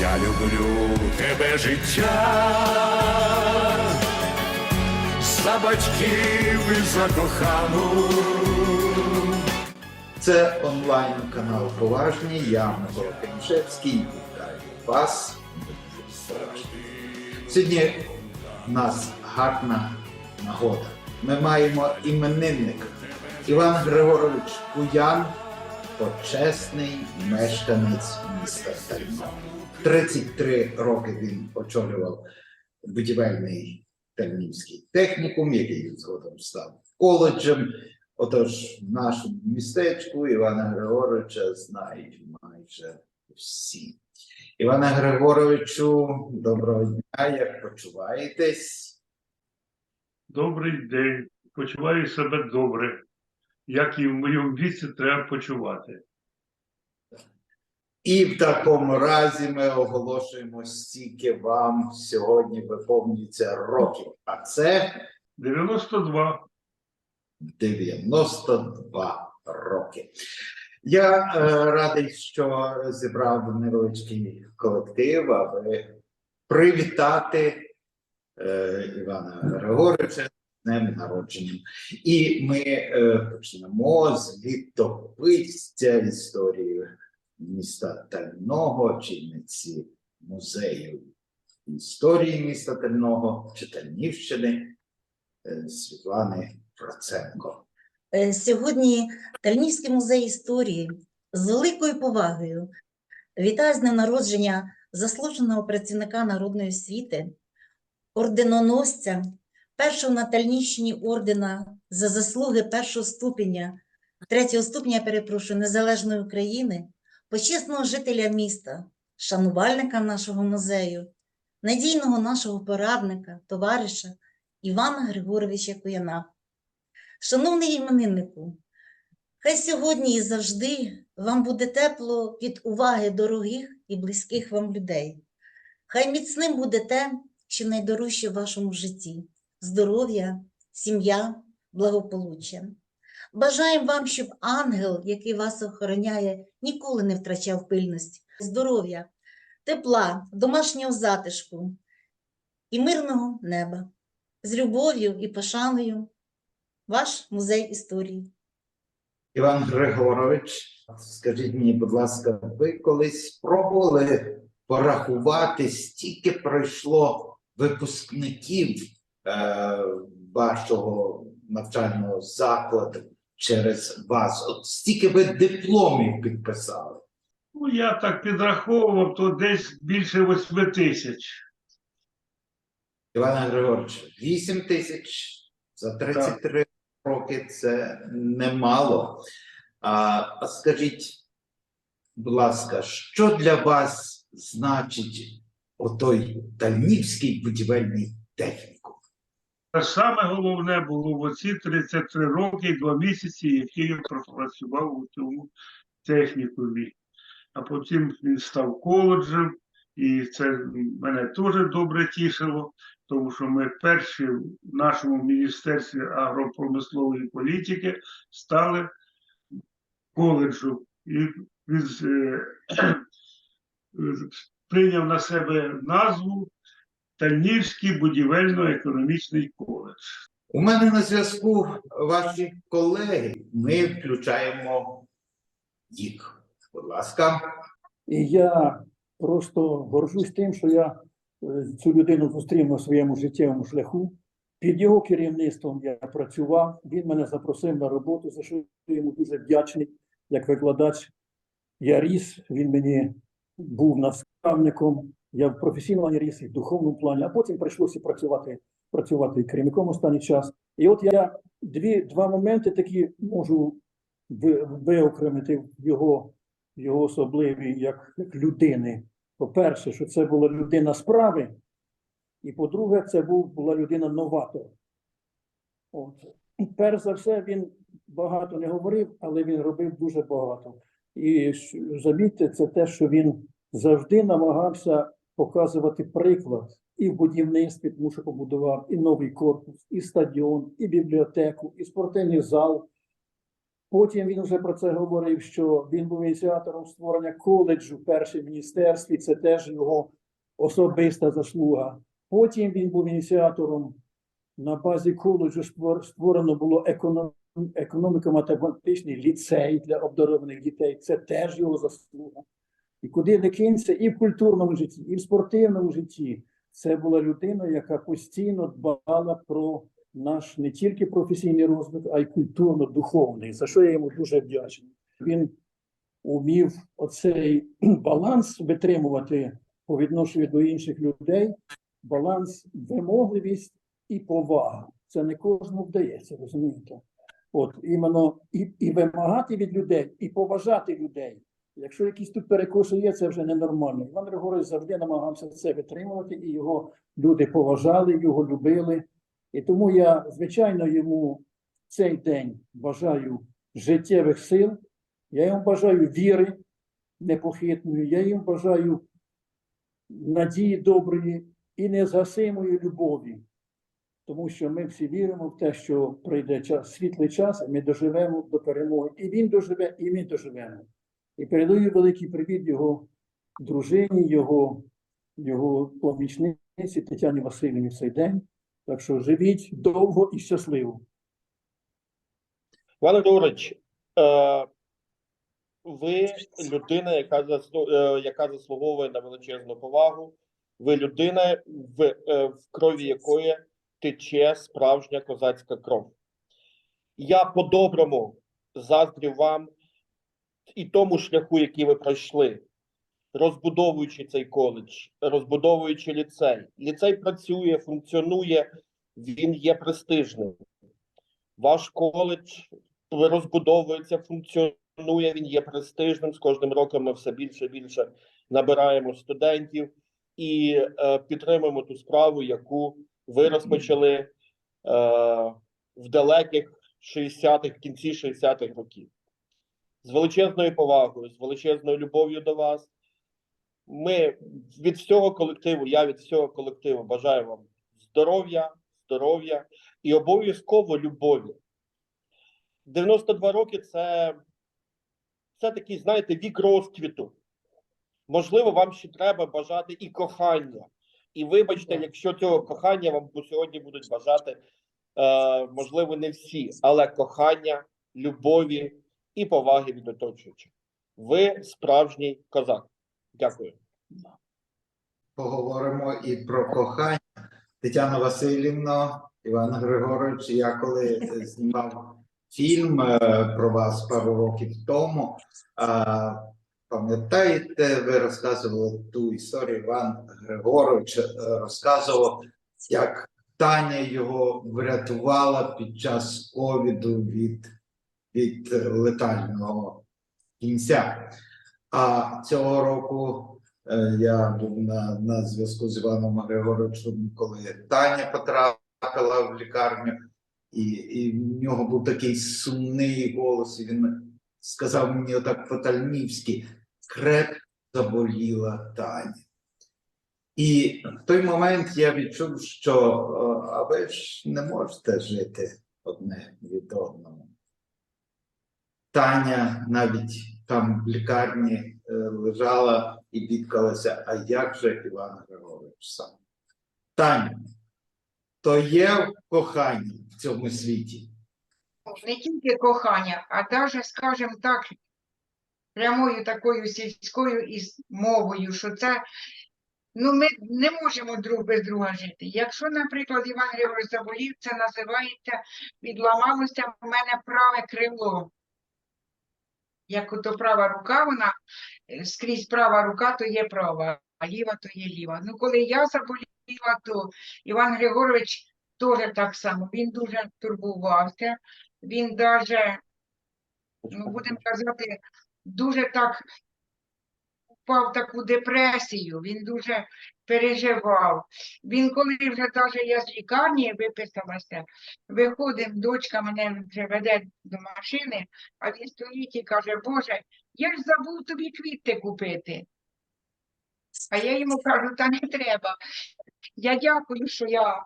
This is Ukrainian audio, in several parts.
Я люблю тебе життя, за батьків і за кохану. Це онлайн канал Поважні. Я Микола Канішевський. Вітаю вас. Сьогодні в нас гарна нагода. Ми маємо іменинника Іван Григорович Куян, почесний мешканець міста Тально. 33 роки він очолював будівельний Тальнівський технікум, який згодом став коледжем. Отож, в нашому містечку Івана Григоровича знають майже всі. Івана Григоровичу, доброго дня, як почуваєтесь? Добрий день. Почуваю себе добре. Як і в моєму віці треба почувати. І в такому разі ми оголошуємо, стільки вам сьогодні виповнюється років. А це 92. 92 роки. Я е, радий, що зібрав невеличкий колектив, аби привітати е, Івана Григоровича з днем народженням. І ми е, почнемо з літописця історії міста Тального, очільниці музею історії міста Тального, Читальнівщини е, Світлани Проценко. Е, Сьогодні Тальнівський музей історії з великою повагою вітає з днем народження заслуженого працівника народної освіти, орденоносця, першого на Тальнівщині ордена за заслуги першого ступеня, третього ступеня, перепрошую, Незалежної України, почесного жителя міста, шанувальника нашого музею, надійного нашого порадника, товариша Івана Григоровича Куяна. Шановний імениннику, хай сьогодні і завжди вам буде тепло від уваги дорогих і близьких вам людей. Хай міцним буде те, що найдорожче в вашому житті здоров'я, сім'я, благополуччя. Бажаємо вам, щоб ангел, який вас охороняє, ніколи не втрачав пильності, здоров'я, тепла, домашнього затишку і мирного неба. З любов'ю і пошаною ваш музей історії. Іван Григорович, скажіть мені, будь ласка, ви колись спробували порахувати, стільки пройшло випускників е, вашого навчального закладу через вас? От стільки ви дипломів підписали? Ну, я так підраховував, то десь більше 8 тисяч. Івана Григорович, 8 тисяч за 33 роки це немало. А, а скажіть, будь ласка, що для вас значить отой Тальнівський будівельний технікум? Саме головне було в оці 33 роки 2 місяці, які я пропрацював у цьому технікумі. А потім він став коледжем, і це мене теж добре тішило, тому що ми перші в нашому Міністерстві агропромислової політики стали коледжу. І він е, прийняв на себе назву Тальнівський будівельно-економічний коледж. У мене на зв'язку ваші колеги. Ми включаємо їх. Будь ласка. І я просто горжусь тим, що я е, цю людину зустрів на своєму життєвому шляху. Під його керівництвом я працював. Він мене запросив на роботу, за що я йому дуже вдячний як викладач. Я ріс, він мені був наставником. Я в професійному ріс і в духовному плані, а потім прийшлося працювати, працювати і керівником останній час. І от я дві, два моменти такі можу виокремити його його особливі як, як людини. По-перше, що це була людина справи, і по-друге, це був, була людина новатор. От. Перш за все, він багато не говорив, але він робив дуже багато. І замітьте, це те, що він завжди намагався показувати приклад і в будівництві, тому що побудував і новий корпус, і стадіон, і бібліотеку, і спортивний зал. Потім він вже про це говорив, що він був ініціатором створення коледжу в першому міністерстві. Це теж його особиста заслуга. Потім він був ініціатором на базі коледжу створено було економіко-математичний ліцей для обдарованих дітей. Це теж його заслуга. І куди не кинься, і в культурному житті, і в спортивному житті. Це була людина, яка постійно дбала про наш не тільки професійний розвиток, а й культурно-духовний, за що я йому дуже вдячний. Він умів оцей баланс витримувати по відношенню до інших людей, баланс, вимогливість і повага. Це не кожному вдається, розумієте? От іменно і, і вимагати від людей, і поважати людей. Якщо якісь тут перекоси є, це вже ненормально. Іван Григорович завжди намагався це витримувати, і його люди поважали, його любили. І тому я, звичайно, йому цей день бажаю життєвих сил, я йому бажаю віри непохитної, я йому бажаю надії доброї і незгасимої любові. Тому що ми всі віримо в те, що прийде час, світлий час, і ми доживемо до перемоги. І він доживе, і ми доживемо. І передаю великий привіт його дружині, його, його помічниці Тетяні Васильівні в цей день. Так що живіть довго і щасливо. Іван Григорович, е, ви людина, яка, е, яка заслуговує на величезну повагу. Ви людина, в, е, в крові якої тече справжня козацька кров. Я по-доброму заздрю вам і тому шляху, який ви пройшли, розбудовуючи цей коледж, розбудовуючи ліцей. Ліцей працює, функціонує, він є престижним. Ваш коледж розбудовується, функціонує, він є престижним. З кожним роком ми все більше і більше набираємо студентів і е, підтримуємо ту справу, яку ви розпочали е, в далеких 60-х, в кінці 60-х років. З величезною повагою, з величезною любов'ю до вас. Ми від всього колективу, я від всього колективу бажаю вам здоров'я, здоров'я і обов'язково любові. 92 роки це, це такий, знаєте, вік розквіту. Можливо, вам ще треба бажати і кохання. І вибачте, якщо цього кохання вам сьогодні будуть бажати, е, можливо, не всі, але кохання, любові і поваги від оточуючих. Ви справжній козак. Дякую. Поговоримо і про кохання. Тетяна Васильівна, Іван Григорович, я коли знімав фільм е, про вас пару років тому, пам'ятаєте, ви розказували ту історію, Іван Григорович е, розказував, як Таня його врятувала під час ковіду від, від летального кінця. А цього року Е, Я був на, на зв'язку з Іваном Григоровичем, коли Таня потрапила в лікарню, і, і в нього був такий сумний голос. І він сказав мені отак по-тальмівськи: крепко заболіла Таня. І в той момент я відчув, що е, а ви ж не можете жити одне від одного. Таня навіть там в лікарні е, лежала і бідкалася, а як же Іван Григорович сам? Таня, то є кохання в цьому світі. не тільки кохання, а навіть, скажімо так, прямою такою сільською із мовою, що це ну, ми не можемо друг без друга жити. Якщо, наприклад, Іван Григорович заболів, це називається відламалося в мене праве крило. Як ото права рука, вона е, скрізь права рука, то є права, а ліва то є ліва. Ну, коли я заболіла, то Іван Григорович теж так само. Він дуже турбувався. Він даже, ну, будемо казати, дуже так впав в таку депресію, він дуже переживав. Він, коли вже даже я з лікарні виписалася, виходимо, дочка мене вже веде до машини, а він стоїть і каже, Боже, я ж забув тобі квіти купити. А я йому кажу, та не треба. Я дякую, що я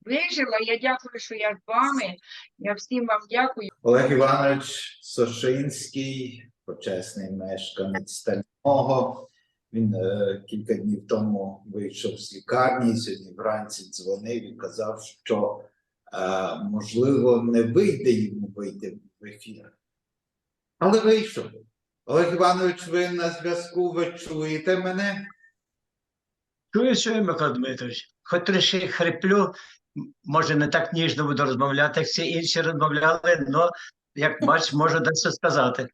вижила. Я дякую, що я з вами. Я всім вам дякую. Олег Іванович Сошинський, почесний мешканець Стального. Він е, кілька днів тому вийшов з лікарні, сьогодні вранці дзвонив і казав, що е, можливо не вийде йому вийти в ефір. Але вийшов. Олег Іванович, ви на зв'язку, ви чуєте мене? Чую, чую, Микола Дмитрович. Хоч трішки хриплю, може не так ніжно буду розмовляти, як всі інші розмовляли, але, як бач, можу дещо сказати.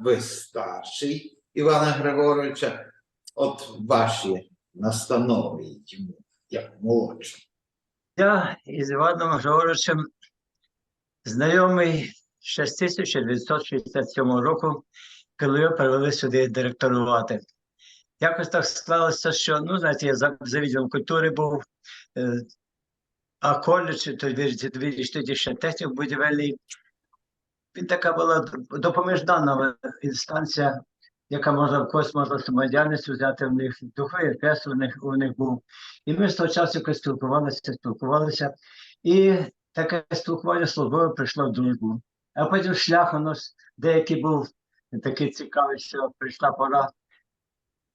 Ви старший Івана Григоровича. От ваші настанови йому, як молодший. Я із Іваном Григоровичем знайомий ще з 1967 року, коли його привели сюди директорувати. Якось так склалося, що, ну, знаєте, я за, за відділом культури був, е, а коледж, то віриш, тоді ще технік будівельний. Він така була допоміжна інстанція, яка можна в когось можна самодіяльність взяти в них духовий оркестр у них, у них був. І ми з того часу якось спілкувалися, спілкувалися. І таке спілкування службове прийшло в дружбу. А потім шлях у нас деякий був такий цікавий, що прийшла пора.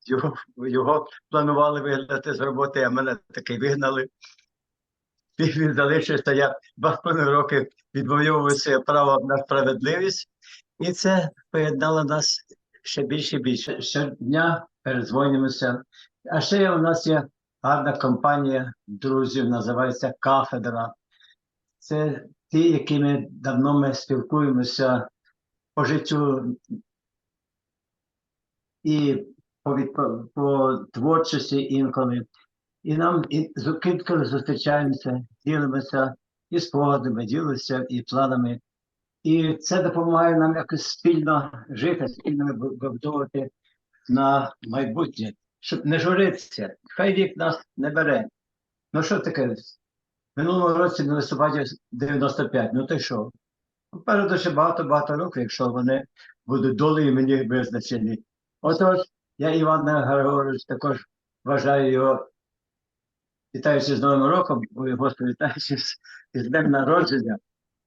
Його, його планували вигнати з роботи, а мене таки вигнали. І він залишився, я половиною роки відвоював своє право на справедливість, і це поєднало нас ще більше і більше. Щодня перезвонюємося. А ще у нас є гарна компанія друзів, називається Кафедра. Це ті, якими давно ми спілкуємося по життю і по, відпо- по творчості інколи. І нам і кілька зустрічаємося, ділимося і спогадами, ділимося і планами. І це допомагає нам якось спільно жити, спільно вибудовувати на майбутнє, щоб не журитися. Хай вік нас не бере. Ну що таке? В минулому році на листопаді 95, ну й що? Попереду ще багато-багато років, якщо вони будуть долею мені визначені. Отож, я Іван Григорович також вважаю його, вітаючи з Новим роком, Господи, вітаючи з днем народження.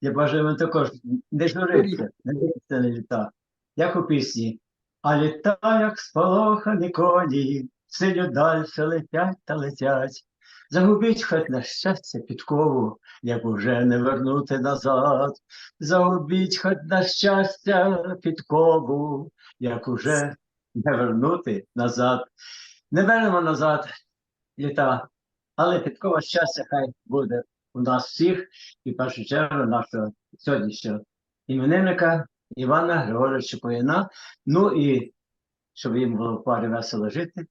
Я бажаю вам також не журитися, не дивитися на літа, як у пісні. А літа, як сполохані коні, синю дальше летять та летять. Загубіть хоч на щастя підкову, як уже не вернути назад. Загубіть хоч на щастя підкову, як уже не вернути назад. Не вернемо назад літа, але підкова щастя хай буде у нас всіх, і в першу чергу нашого сьогоднішнього іменинника Івана Григоровича Коїна. Ну і щоб їм було в парі весело жити,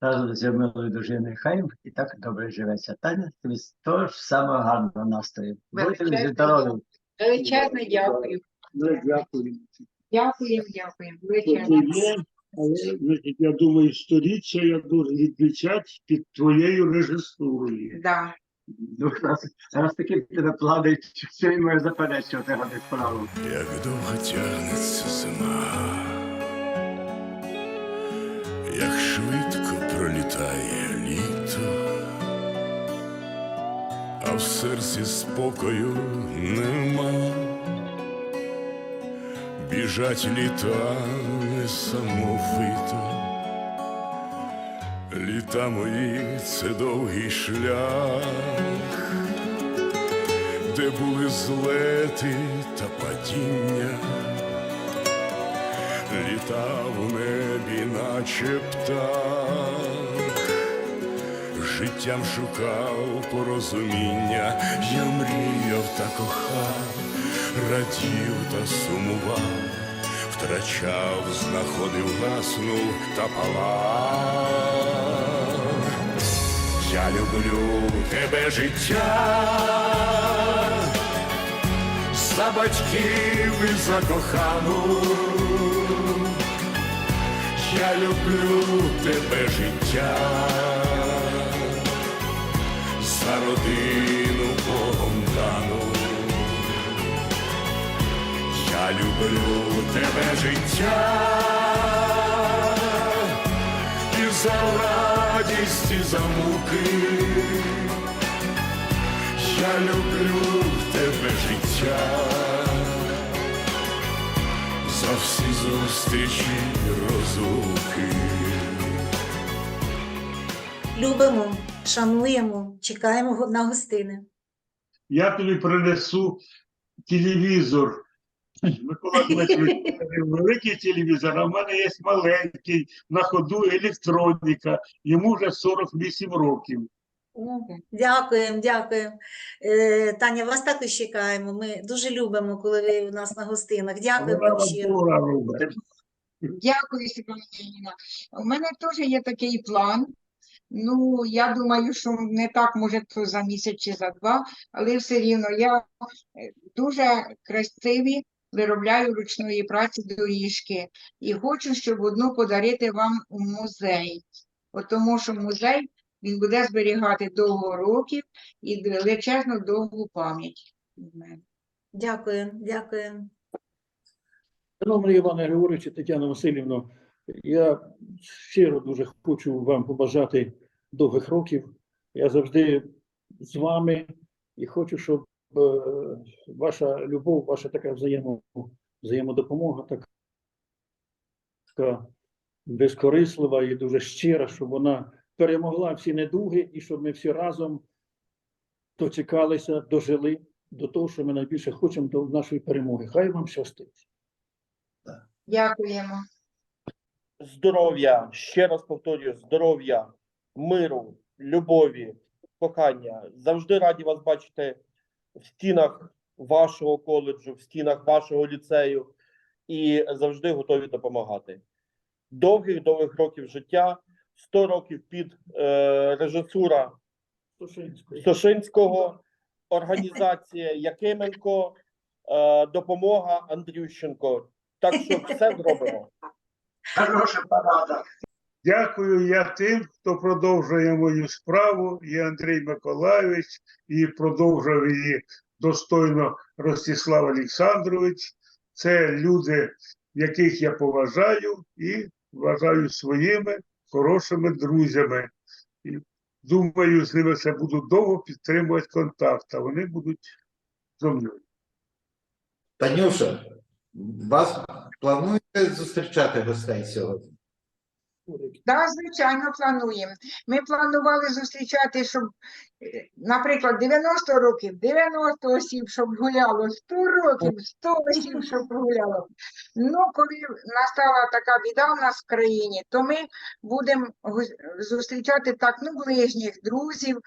разом з милою дружиною хай і так добре живеться. Таня, тобі того ж самого гарного настрою. Будьте здорові. Величезне дякую. Ну, дякую. Дякуємо, дякуємо. Величезне. але значить, я думаю, сторіччя я дуже відмічати під твоєю режисурою. Да. Ну, раз, раз такі в тебе плани, що він може заперечувати гади справу. Як довго тягнеться зима, як швидко пролітає літо, а в серці спокою нема. Біжать літа несамовито. Літа мої це довгий шлях де були злети та падіння, літав у небі, наче птах, життям шукав порозуміння, я мріяв та кохав, радів та сумував, втрачав, знаходив, гаснув та палав. Я люблю тебе життя, за батьків і за кохану. Я люблю тебе життя, за родину Богом. Я люблю тебе життя і за радість, і за муки. Я люблю тебе життя. За всі зустрічі розлуки. Любимо, шануємо, чекаємо на гостини. Я тобі принесу телевізор. Микола Дмитрович, великий телевізор, а в мене є маленький, на ходу електроніка. Йому вже 48 років. Дякуємо, дякуємо. Е, Таня, вас також чекаємо. Ми дуже любимо, коли ви у нас на гостинах. Дякую вам вам щиро. Дякую, Світлана У мене теж є такий план. Ну, я думаю, що не так, може, то за місяць чи за два, але все рівно я е, дуже красиві виробляю ручної праці доріжки і хочу, щоб одну подарити вам у музей. От тому що музей він буде зберігати довго років і величезну довгу пам'ять. Дякую, дякую. Шановний Іване Григоровичу, Тетяна Васильівна, я щиро дуже хочу вам побажати довгих років. Я завжди з вами і хочу, щоб ваша любов, ваша така взаємо, взаємодопомога, така, така безкорислива і дуже щира, щоб вона перемогла всі недуги і щоб ми всі разом дочекалися, дожили до того, що ми найбільше хочемо до нашої перемоги. Хай вам щастить. Дякуємо. здоров'я, ще раз повторюю, здоров'я, миру, любові, кохання. Завжди раді вас бачити в стінах вашого коледжу, в стінах вашого ліцею і завжди готові допомагати. Довгих довгих років життя, 100 років під е, режисура Сушинської. Сошинського, організація Якименко, е, допомога Андрющенко. Так що все зробимо. Хороша порада. Дякую я тим, хто продовжує мою справу, і Андрій Миколайович, і продовжив її достойно Ростислав Олександрович. Це люди, яких я поважаю і вважаю своїми хорошими друзями. І думаю, з ними ще буду довго підтримувати контакт, а вони будуть зо мною. Танюша, вас плануєте зустрічати гостей сьогодні? Так, звичайно, плануємо. Ми планували зустрічати, щоб, е, наприклад, 90 років, 90 осіб, щоб гуляло, 100 років, 100 осіб, щоб гуляло. Ну, коли настала така біда в нас в країні, то ми будемо зустрічати так, ну, ближніх, друзів,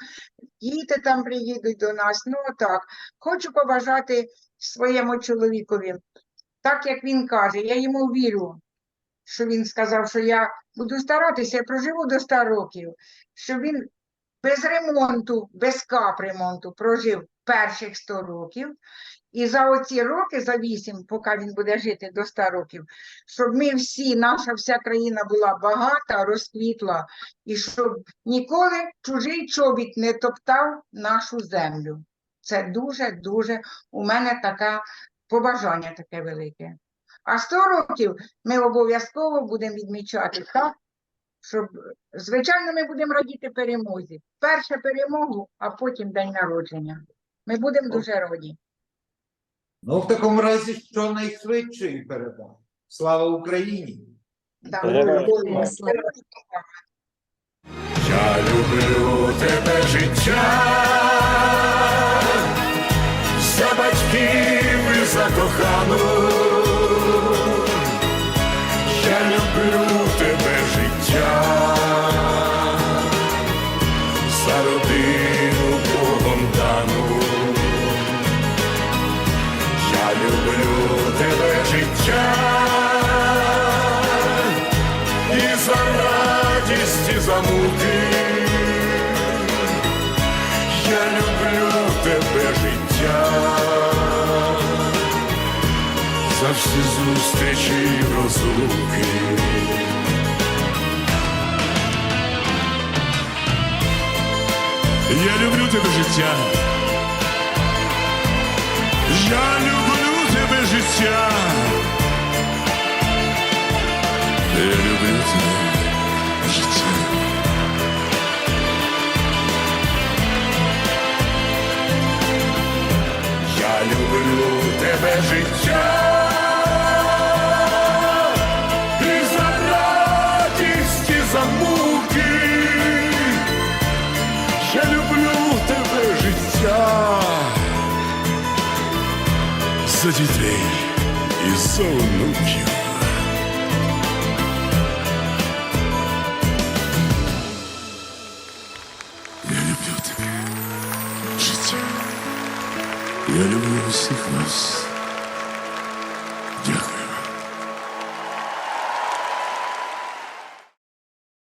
діти там приїдуть до нас, ну, так. Хочу побажати своєму чоловікові, так як він каже, я йому вірю, що він сказав, що я буду старатися, я проживу до 100 років, щоб він без ремонту, без капремонту прожив перших 100 років. І за оці роки, за 8, поки він буде жити до 100 років, щоб ми всі, наша вся країна була багата, розквітла, і щоб ніколи чужий чобіт не топтав нашу землю. Це дуже-дуже у мене таке побажання таке велике. А 100 років ми обов'язково будемо відмічати так, щоб, звичайно, ми будемо радіти перемозі. Перше перемогу, а потім день народження. Ми будемо дуже раді. Ну, в такому разі, що найшвидшої передам. Слава Україні! Я люблю тебе життя, за батьків і за кохану. За радість, і за муки. Я люблю тебе життя. За всі зустрічі й розлуки. Я люблю тебе життя. Я люблю тебе життя. Я люблю тебе, життя. Я люблю тебе, життя. І за радість, і за муки. Я люблю тебе, життя. За дітей і за онуків. Я